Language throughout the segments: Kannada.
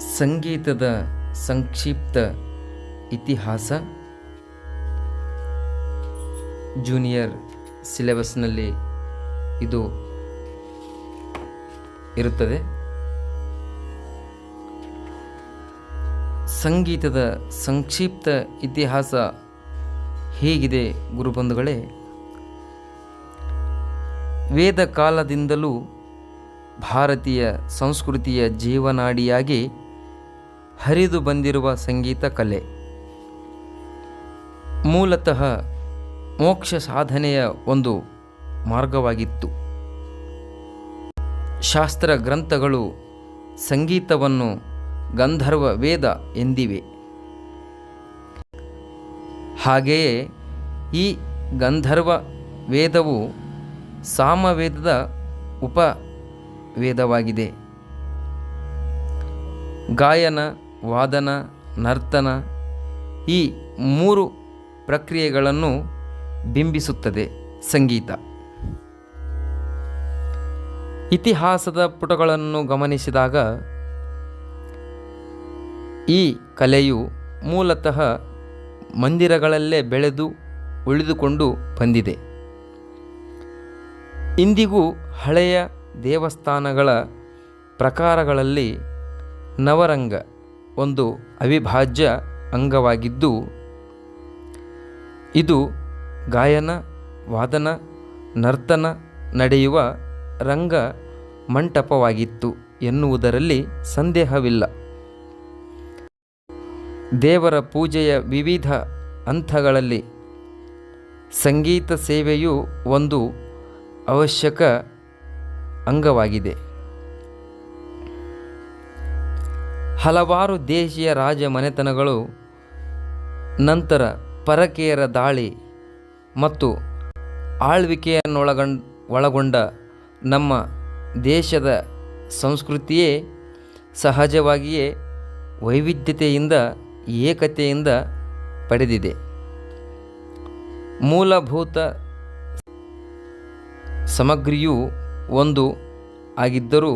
ಸಂಗೀತದ ಸಂಕ್ಷಿಪ್ತ ಇತಿಹಾಸ. ಜೂನಿಯರ್ ಸಿಲೆಬಸ್ನಲ್ಲಿ ಇದು ಇರುತ್ತದೆ. ಸಂಗೀತದ ಸಂಕ್ಷಿಪ್ತ ಇತಿಹಾಸ ಹೇಗಿದೆ ಗುರುಬಂಧುಗಳೇ? ವೇದ ಕಾಲದಿಂದಲೂ ಭಾರತೀಯ ಸಂಸ್ಕೃತಿಯ ಜೀವನಾಡಿಯಾಗಿ ಹರಿದು ಬಂದಿರುವ ಸಂಗೀತ ಕಲೆ. ಮೂಲತಃ ಮೋಕ್ಷ ಸಾಧನೆಯ ಒಂದು ಮಾರ್ಗವಾಗಿತ್ತು. ಶಾಸ್ತ್ರ ಗ್ರಂಥಗಳು ಸಂಗೀತವನ್ನು ಗಂಧರ್ವ ವೇದ ಎಂದಿವೆ. ಹಾಗೆಯೇ ಈ ಗಂಧರ್ವ ವೇದವು ಸಾಮವೇದದ ಉಪವೇದವಾಗಿದೆ. ಗಾಯನ ವಾದನ, ನರ್ತನ ಈ ಮೂರು ಪ್ರಕ್ರಿಯೆಗಳನ್ನು ಬಿಂಬಿಸುತ್ತದೆ ಸಂಗೀತ. ಇತಿಹಾಸದ ಪುಟಗಳನ್ನು ಗಮನಿಸಿದಾಗ ಈ ಕಲೆಯು ಮೂಲತಃ ಮಂದಿರಗಳಲ್ಲೇ ಬೆಳೆದು, ಉಳಿದುಕೊಂಡು ಬಂದಿದೆ. ಇಂದಿಗೂ ಹಳೆಯ ದೇವಸ್ಥಾನಗಳ ಪ್ರಕಾರಗಳಲ್ಲಿ ನವರಂಗ ಒಂದು ಅವಿಭಾಜ್ಯ ಅಂಗವಾಗಿದ್ದು, ಇದು ಗಾಯನ, ವಾದನ, ನರ್ತನ ನಡೆಯುವ ರಂಗ ಮಂಟಪವಾಗಿತ್ತು ಎನ್ನುವುದರಲ್ಲಿ ಸಂದೇಹವಿಲ್ಲ. ದೇವರ ಪೂಜೆಯ ವಿವಿಧ ಹಂತಗಳಲ್ಲಿ ಸಂಗೀತ ಸೇವೆಯು ಒಂದು ಅವಶ್ಯಕ ಅಂಗವಾಗಿದೆ. ಹಲವಾರು ದೇಶೀಯ ರಾಜ ಮನೆತನಗಳು, ನಂತರ ಪರಕೀಯರ ದಾಳಿ ಮತ್ತು ಆಳ್ವಿಕೆಯನ್ನೊಳಗೊಂಡ, ಒಳಗೊಂಡ ನಮ್ಮ ದೇಶದ ಸಂಸ್ಕೃತಿಯೇ ಸಹಜವಾಗಿಯೇ ವೈವಿಧ್ಯತೆಯಿಂದ ಏಕತೆಯಿಂದ ಪಡೆದಿದೆ. ಮೂಲಭೂತ ಸಮಗ್ರಿಯು ಒಂದು ಆಗಿದ್ದರೂ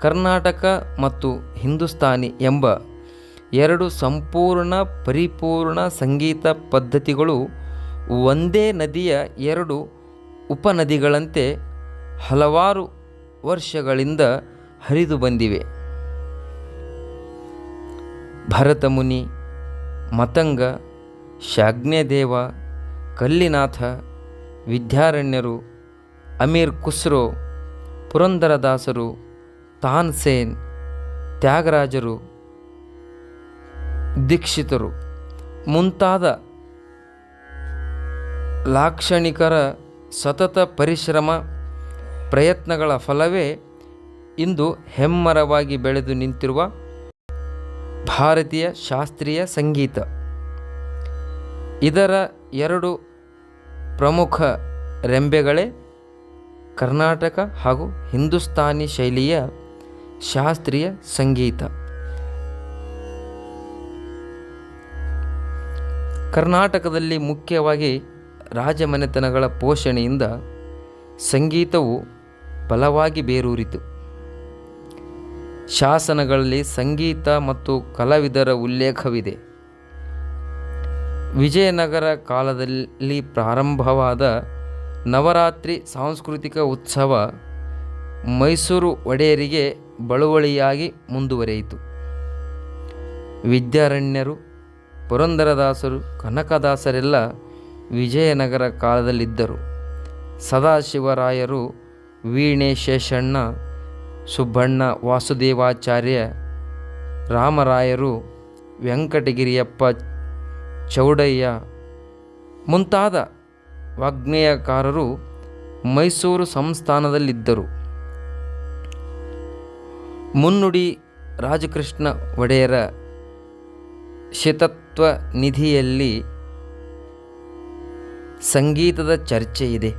ಕರ್ನಾಟಕ ಮತ್ತು ಹಿಂದೂಸ್ತಾನಿ ಎಂಬ ಎರಡು ಸಂಪೂರ್ಣ ಪರಿಪೂರ್ಣ ಸಂಗೀತ ಪದ್ಧತಿಗಳು ಒಂದೇ ನದಿಯ ಎರಡು ಉಪನದಿಗಳಂತೆ ಹಲವಾರು ವರ್ಷಗಳಿಂದ ಹರಿದು ಬಂದಿವೆ. ಭರತಮುನಿ, ಮತಂಗ, ಶಾಗ್ನೇದೇವ, ಕಲ್ಲಿನಾಥ, ವಿದ್ಯಾರಣ್ಯರು, ಅಮೀರ್ ಖುಸ್ರೋ, ಪುರಂದರದಾಸರು ತಾನ್ಸೇನ್ ತ್ಯಾಗರಾಜರು, ದೀಕ್ಷಿತರು, ಮುಂತಾದ ಲಾಕ್ಷಣಿಕರ ಸತತ ಪರಿಶ್ರಮ ಪ್ರಯತ್ನಗಳ ಫಲವೇ ಇಂದು ಹೆಮ್ಮರವಾಗಿ ಬೆಳೆದು ನಿಂತಿರುವ ಭಾರತೀಯ ಶಾಸ್ತ್ರೀಯ ಸಂಗೀತ. ಇದರ ಎರಡು ಪ್ರಮುಖ ರೆಂಬೆಗಳೇ ಕರ್ನಾಟಕ ಹಾಗೂ ಹಿಂದೂಸ್ತಾನಿ ಶೈಲಿಯ ಶಾಸ್ತ್ರೀಯ ಸಂಗೀತ. ಕರ್ನಾಟಕದಲ್ಲಿ ಮುಖ್ಯವಾಗಿ ರಾಜಮನೆತನಗಳ ಪೋಷಣೆಯಿಂದ ಸಂಗೀತವು ಬಲವಾಗಿ ಬೇರೂರಿತು. ಶಾಸನಗಳಲ್ಲಿ ಸಂಗೀತ ಮತ್ತು ಕಲಾವಿದರ ಉಲ್ಲೇಖವಿದೆ. ವಿಜಯನಗರ ಕಾಲದಲ್ಲಿ ಪ್ರಾರಂಭವಾದ ನವರಾತ್ರಿ ಸಾಂಸ್ಕೃತಿಕ ಉತ್ಸವ ಮೈಸೂರು ಒಡೆಯರಿಗೆ ಬಳುವಳಿಯಾಗಿ ಮುಂದುವರಿಯಿತು. ವಿದ್ಯಾರಣ್ಯರು, ಪುರಂದರದಾಸರು, ಕನಕದಾಸರೆಲ್ಲ ವಿಜಯನಗರ ಕಾಲದಲ್ಲಿದ್ದರು. ಸದಾಶಿವರಾಯರು ವೀಣೆ ಶೇಷಣ್ಣ ಸುಬ್ಬಣ್ಣ ವಾಸುದೇವಾಚಾರ್ಯ, ರಾಮರಾಯರು ವೆಂಕಟಗಿರಿಯಪ್ಪ ಚೌಡಯ್ಯ ಮುಂತಾದ ವಾಗ್ನೇಯಕಾರರು ಮೈಸೂರು ಸಂಸ್ಥಾನದಲ್ಲಿದ್ದರು. ಮುನ್ನುಡಿ ರಾಜಕೃಷ್ಣ ಒಡೆಯರ ಶತತ್ವ ನಿಧಿಯಲ್ಲಿ ಸಂಗೀತದ ಚರ್ಚೆ ಇದೆ.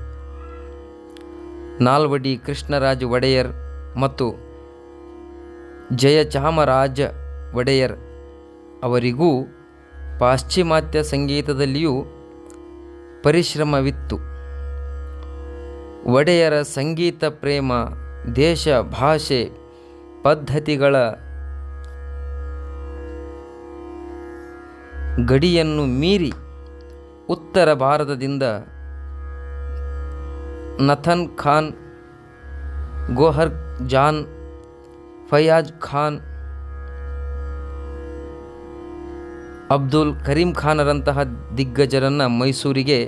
ನಾಲ್ವಡಿ ಕೃಷ್ಣರಾಜ ಒಡೆಯರ್ ಮತ್ತು ಜಯಚಾಮರಾಜ ಒಡೆಯರ್ ಅವರಿಗೂ ಪಾಶ್ಚಿಮಾತ್ಯ ಸಂಗೀತದಲ್ಲಿಯೂ ಪರಿಶ್ರಮವಿತ್ತು. ಒಡೆಯರ ಸಂಗೀತ ಪ್ರೇಮ, ದೇಶ, ಭಾಷೆ ಪದ್ಧತಿಗಳ ಗಡಿಯನ್ನು ಮೀರಿ ಉತ್ತರ ಭಾರತದಿಂದ ನಥನ್ ಖಾನ್, ಗೋಹರ್ ಜಾನ್, ಫಯಾಜ್ ಖಾನ್, ಅಬ್ದುಲ್ ಕರೀಂ ಖಾನರಂತಹ ದಿಗ್ಗಜರನ್ನು ಮೈಸೂರಿಗೆ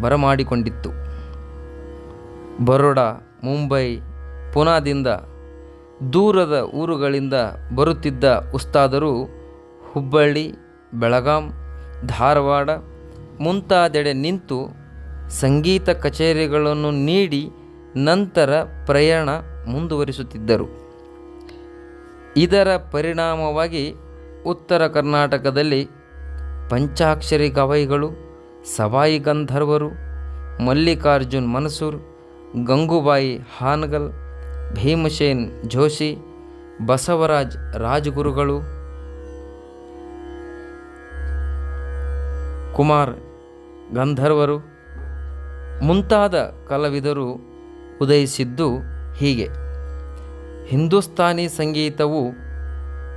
ಬರಮಾಡಿಕೊಂಡಿತ್ತು. ಬರೋಡಾ, ಮುಂಬೈ, ಪುನಾದಿಂದ ದೂರದ ಊರುಗಳಿಂದ ಬರುತ್ತಿದ್ದ ಉಸ್ತಾದರು ಹುಬ್ಬಳ್ಳಿ, ಬೆಳಗಾಂ, ಧಾರವಾಡ ಮುಂತಾದೆಡೆ ನಿಂತು ಸಂಗೀತ ಕಚೇರಿಗಳನ್ನು ನೀಡಿ ನಂತರ ಪ್ರಯಾಣ ಮುಂದುವರಿಸುತ್ತಿದ್ದರು. ಇದರ ಪರಿಣಾಮವಾಗಿ ಉತ್ತರ ಕರ್ನಾಟಕದಲ್ಲಿ ಪಂಚಾಕ್ಷರಿ ಗವಾಯಿಗಳು, ಸವಾಯಿ ಗಂಧರ್ವರು, ಮಲ್ಲಿಕಾರ್ಜುನ್ ಮನಸೂರ್, ಗಂಗೂಬಾಯಿ ಹಾನಗಲ್ ಭೀಮಸೇನ್ ಜೋಶಿ, ಬಸವರಾಜ್ ರಾಜಗುರುಗಳು, ಕುಮಾರ್ ಗಂಧರ್ವರು, ಮುಂತಾದ ಕಲಾವಿದರು ಉದಯಿಸಿದ್ದು ಹೀಗೆ. ಹಿಂದೂಸ್ತಾನಿ ಸಂಗೀತವು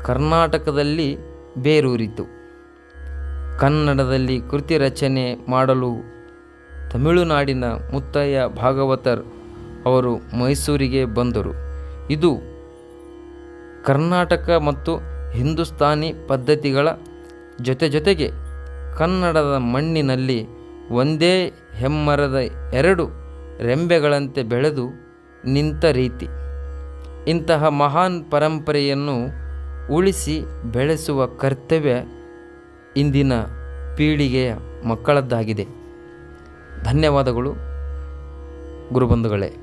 ಕರ್ನಾಟಕದಲ್ಲಿ ಬೇರೂರಿತು. ಕನ್ನಡದಲ್ಲಿ ಕೃತಿ ರಚನೆ ಮಾಡಲು ತಮಿಳುನಾಡಿನ ಮುತ್ತಯ್ಯ ಭಾಗವತರ್ ಅವರು ಮೈಸೂರಿಗೆ ಬಂದರು. ಇದು ಕರ್ನಾಟಕ ಮತ್ತು ಹಿಂದೂಸ್ತಾನಿ ಪದ್ಧತಿಗಳ ಜೊತೆ ಜೊತೆಗೆ ಕನ್ನಡದ ಮಣ್ಣಿನಲ್ಲಿ ಒಂದೇ ಹೆಮ್ಮರದ ಎರಡು ರೆಂಬೆಗಳಂತೆ ಬೆಳೆದು ನಿಂತ ರೀತಿ. ಇಂತಹ ಮಹಾನ್ ಪರಂಪರೆಯನ್ನು ಉಳಿಸಿ ಬೆಳೆಸುವ ಕರ್ತವ್ಯ ಇಂದಿನ ಪೀಳಿಗೆಯ ಮಕ್ಕಳದ್ದಾಗಿದೆ. ಧನ್ಯವಾದಗಳು ಗುರುಬಂಧುಗಳೇ.